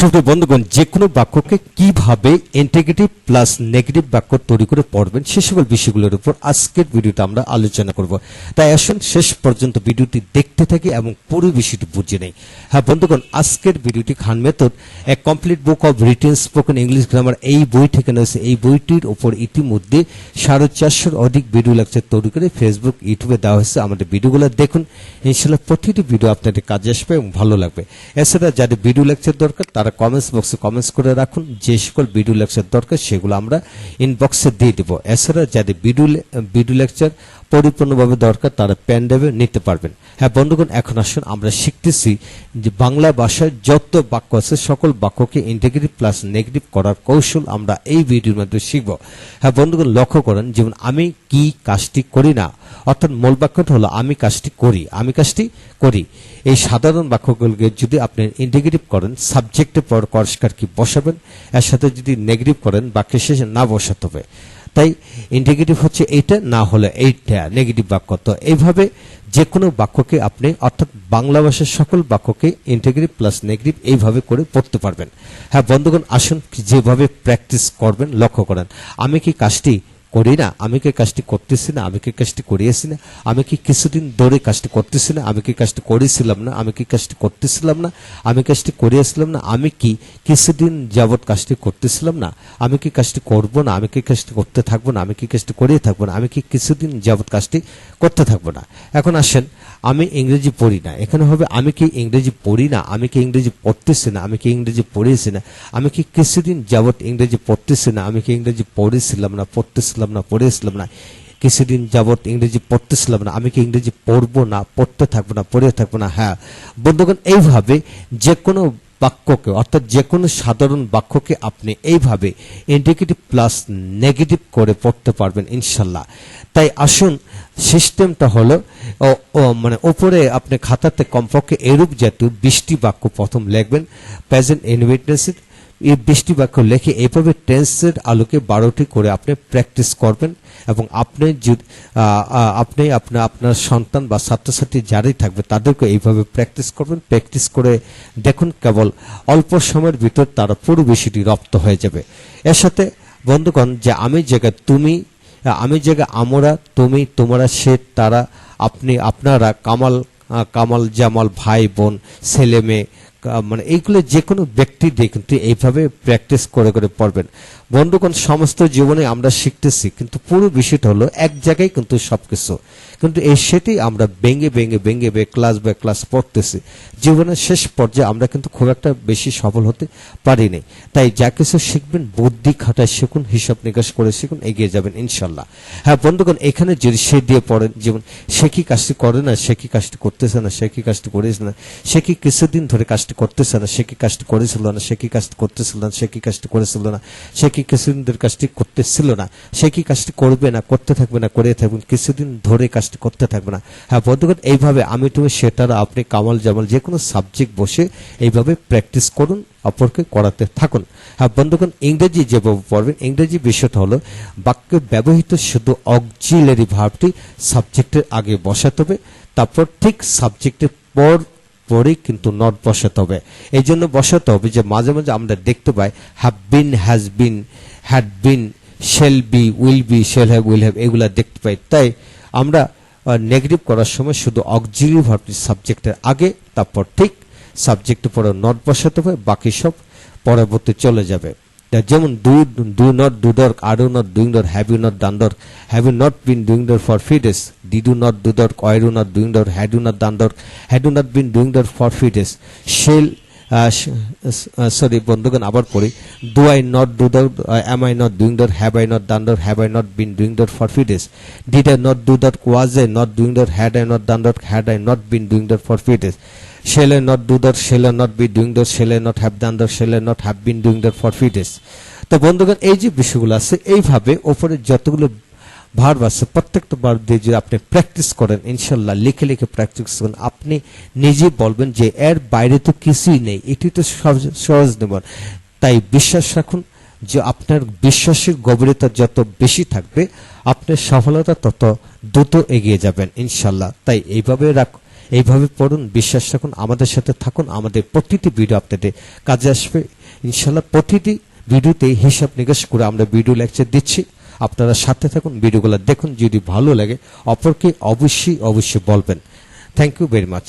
ছোট বন্ধুগণ, যে কোনো বাক্যকে কীভাবে ইন্টিগ্রেটিভ প্লাস নেগেটিভ বাক্য তৈরি করে পড়বেন, সে সকল বিষয়গুলোর উপর আজকের ভিডিওতে আমরা আলোচনা করব। তাই আসুন, শেষ পর্যন্ত ভিডিওটি দেখতে থাকি এবং পুরো বিষয়টি বুঝে নেই। হ্যাঁ বন্ধুগণ, আজকের ভিডিওটি খান মেথড এক complete book of written spoken English grammar এই বই থেকে রয়েছে। এই বইটির উপর ইতিমধ্যে সাড়ে চারশোর অধিক ভিডিও লেকচার তৈরি করে ফেসবুক ইউটিউবে দেওয়া হয়েছে। আমাদের ভিডিওগুলো দেখুন। ইনশাল্লাহ প্রতিটি ভিডিও আপনাদের কাজে আসবে এবং ভালো লাগবে। এছাড়া যাদের ভিডিও লেকচার দরকার, তারা কমেন্টস বক্সে কমেন্টস করে রাখুন। যে সকল ভিডিও লেকচার দরকার, সেগুলো আমরা ইনবক্সে দিয়ে দেবো। এছাড়া যাদের ভিডিও ভিডিও লেকচার পরিপূর্ণভাবে দরকার, তারা প্যান ড্রাইভে নিতে পারবেন। হ্যাঁ বন্ধুগণ, এখন আসুন, আমরা শিখতেছি যে বাংলা ভাষায় যত বাক্য আছে, সকল বাক্যকে ইন্টিগ্রেটিভ প্লাস নেগেটিভ করার কৌশল আমরা এই ভিডিওর মাধ্যমে শিখব। হ্যাঁ বন্ধুগণ, লক্ষ্য করেন, যেমন আমি কি কাজটি করি না, অর্থাৎ মূল বাক্যটা হলো আমি কাজটি করি, আমি কাজটি করি। এই সাধারণ বাক্যগুলোকে যদি আপনি ইন্টিগ্রেটিভ করেন সাবজেক্টের পর পরিষ্কার কি বসাবেন, এর সাথে যদি নেগেটিভ করেন, বাক্যের শেষে না বসাতে হবে। তাই ইন্ডিকেটিভ হচ্ছে এইটা, না হলে এইটা নেগেটিভ বাক্য। তো এইভাবে যে কোনো বাক্যকে আপনি, অর্থাৎ বাংলা ভাষার সকল বাক্যকে ইন্টিগ্রেটিভ প্লাস নেগেটিভ এইভাবে করে পড়তে পারবেন। হ্যাঁ বন্ধুগণ, আসুন যেভাবে প্র্যাকটিস করবেন, লক্ষ্য করেন। আমি কি কাজটি করি না আমি কি কাজটি করতেছি না আমি কি কাজটি করিয়েছি না আমি কি কিছুদিন ধরে কাজটি করতেছি না আমি কি কাজটি করেছিলাম না আমি কি কাজটি করতেছিলাম না আমি কাজটি করিয়েছিলাম না আমি কি কিছুদিন যাবৎ কাজটি করতেছিলাম না আমি কি কাজটি করব না আমি কি কাজটি করতে থাকব না আমি কি কাজটি করিয়ে থাকব না আমি কি কিছুদিন যাবৎ কাজটি করতে থাকব না এখন আসেন আমি ইংরেজি পড়ি না এখানে হবে আমি কি ইংরেজি পড়ি না আমি কি ইংরেজি পড়তেছি না আমি কি ইংরেজি পড়িয়েছি না আমি কি কিছুদিন যাবৎ ইংরেজি পড়তেছি না আমি কি ইংরেজি পড়েছিলাম না পড়তেছিলাম না পড়েছিলাম না কিছুদিন যাবৎ ইংরেজি পড়তেছিলাম না আমি কি ইংরেজি পড়ব না, পড়তে থাকব না, পড়ে থাকব না? হ্যাঁ। বন্ধুগণ, এইভাবে যে কোনো বাক্যকে, অর্থাৎ যে কোনো সাধারণ বাক্যকে আপনি এইভাবে ইন্ডিকেটিভ প্লাস নেগেটিভ করে পড়তে পারবেন, ইনশাল্লাহ। তাই আসুন, সিস্টেমটা হলো মানে ওপরে আপনি খাতাতে কমপক্ষে এরূপ জাতীয় বৃষ্টি বাক্য প্রথম লিখবেন। প্রেজেন্ট ইনভিটেন্সিভ এই বৃষ্টি বাক্য লেখে, এইভাবে টেন্সের আলোকে বারোটি করে আপনি প্র্যাকটিস করবেন এবং আপনি যদি আপনি আপনার আপনার সন্তান বা ছাত্রছাত্রী যারাই থাকবে, তাদেরকে এইভাবে প্র্যাকটিস করবেন। প্র্যাকটিস করে দেখুন, কেবল অল্প সময়ের ভিতর তারা পুরো বিষয়টি রপ্ত হয়ে যাবে। এর সাথে, বন্ধুগণ, যে আমি জায়গায় তুমি আমি জায়গায় আমরা, তুমি, তোমরা, সে, তারা, আপনি, আপনারা, কামাল কামাল জামাল ভাই, বোন, ছেলে, মেয়ে মানে এইগুলো যে কোনো ব্যক্তি দিয়ে এইভাবে প্র্যাকটিস করে করে পড়বেন। বন্ধুগণ, সমস্ত জীবনে আমরা শিখতেছি, কিন্তু পুরো বিষয়টা হলো এক জায়গায় কিন্তু সবকিছু। কিন্তু এই সেটি আমরা ভেঙে ভেঙে ভেঙে ভেঙে ক্লাস বাই ক্লাস পড়তেছি। জীবনের শেষ পর্যায়ে আমরা কিন্তু খুব একটা বেশি সফল হতে পারিনি। তাই যা কিছু শিখবেন, বুদ্ধি খাটায় শিখুন, হিসাব নিকাশ করে শিখুন, এগিয়ে যাবেন, ইনশাল্লাহ। হ্যাঁ বন্ধুগণ, এখানে যদি সে দিয়ে পড়েন, যেমন সে কি কাজটি করে না, সে কি কাজটি করতেছে না, সে কি কাজটি করেছে না, সে কি কিছুদিন ধরে কাজটি করতেছে না, সে কি কাজটি করেছিল না, সে কি কাজটি করতেছিল না, সে কি কাজটি করেছিল না, সে কি কিছুদিন কাজটি করতেছিল না, সে কি কাজটি করবে না, করতে থাকবে না, করে থাকবেন কিছুদিন ধরে কাজটি করতে থাকবে না। হ্যাঁ বন্ধুগণ, এইভাবে আমি তুমি সেটার আপনি কামাল জামাল যে কোনো সাবজেক্ট বসে এইভাবে প্র্যাকটিস করুন, অপরকে করাতে থাকুন। হ্যাঁ বন্ধুগণ, ইংরেজি যেভাবে পড়বেন, ইংরেজি বিষয়টা হলো বাক্যে ব্যবহৃত শুধু অক্সিলারি ভাবটি সাবজেক্টের আগে বসাতে হবে, তারপর ঠিক সাবজেক্টের পর পরে কিন্তু নট বসাতে হবে। এই জন্য বসাতে হবে যে মাঝে মাঝে আমরা দেখতে পাই have been has been had been shall be will be shall have will have এগুলা দেখতে পাই। তাই আমরা নেগেটিভ করার সময় শুধু অক্সিলি ভার্বটি সাবজেক্টের আগে, তারপর ঠিক সাবজেক্টের পরে নট বসাতে হবে, বাকি সব পরবর্তী চলে যাবে। তা যেমন do do not do the work are you not doing the work have you not done the work have you not been doing the work for five days did you not do the work were you not doing the work had you not done the work had you not been doing the work for five days shall sorry বন্ধুগণ আবার পড়ি do I not do the work am I not doing the work have I not done the work have I not been doing the work for five days did I not do the work was I not doing the work had I not done the work had I not been doing the work for five days shall I not do that, shall I not be doing that, shall I not have done that, shall I not have been doing that for few days. তো বন্ধুগণ এই যে বিষয়গুলো আছে এইভাবে ওপরে যতগুলো verb আছে প্রত্যেকটা ভার্ব দিয়ে যদি আপনি প্র্যাকটিস করেন, ইনশাল্লাহ লিখে লিখে প্র্যাকটিস করেন আপনি নিজে বলবেন যে, এর বাইরে তো কিছুই নেই, এটি তো সহজ নেবেন তাই বিশ্বাস রাখুন যে, আপনার বিশ্বাসের গভীরতা যত বেশি থাকবে, আপনার সফলতা তত দ্রুত এগিয়ে যাবেন, ইনশাল্লাহ। তাই এইভাবে রাখ, এইভাবে পড়ুন, বিশ্বাস রাখুন, আমাদের সাথে থাকুন, আমাদের প্রতিটি ভিডিও আপনাদের কাজে আসবে। ইনশাল্লাহ প্রতিটি ভিডিওতে হিসাব নিকাশ করে আমরা ভিডিও লেকচার দিচ্ছি। আপনারা সাথে থাকুন, ভিডিওগুলো দেখুন, যদি ভালো লাগে, অপরকে অবশ্যই অবশ্যই বলবেন। Thank you very much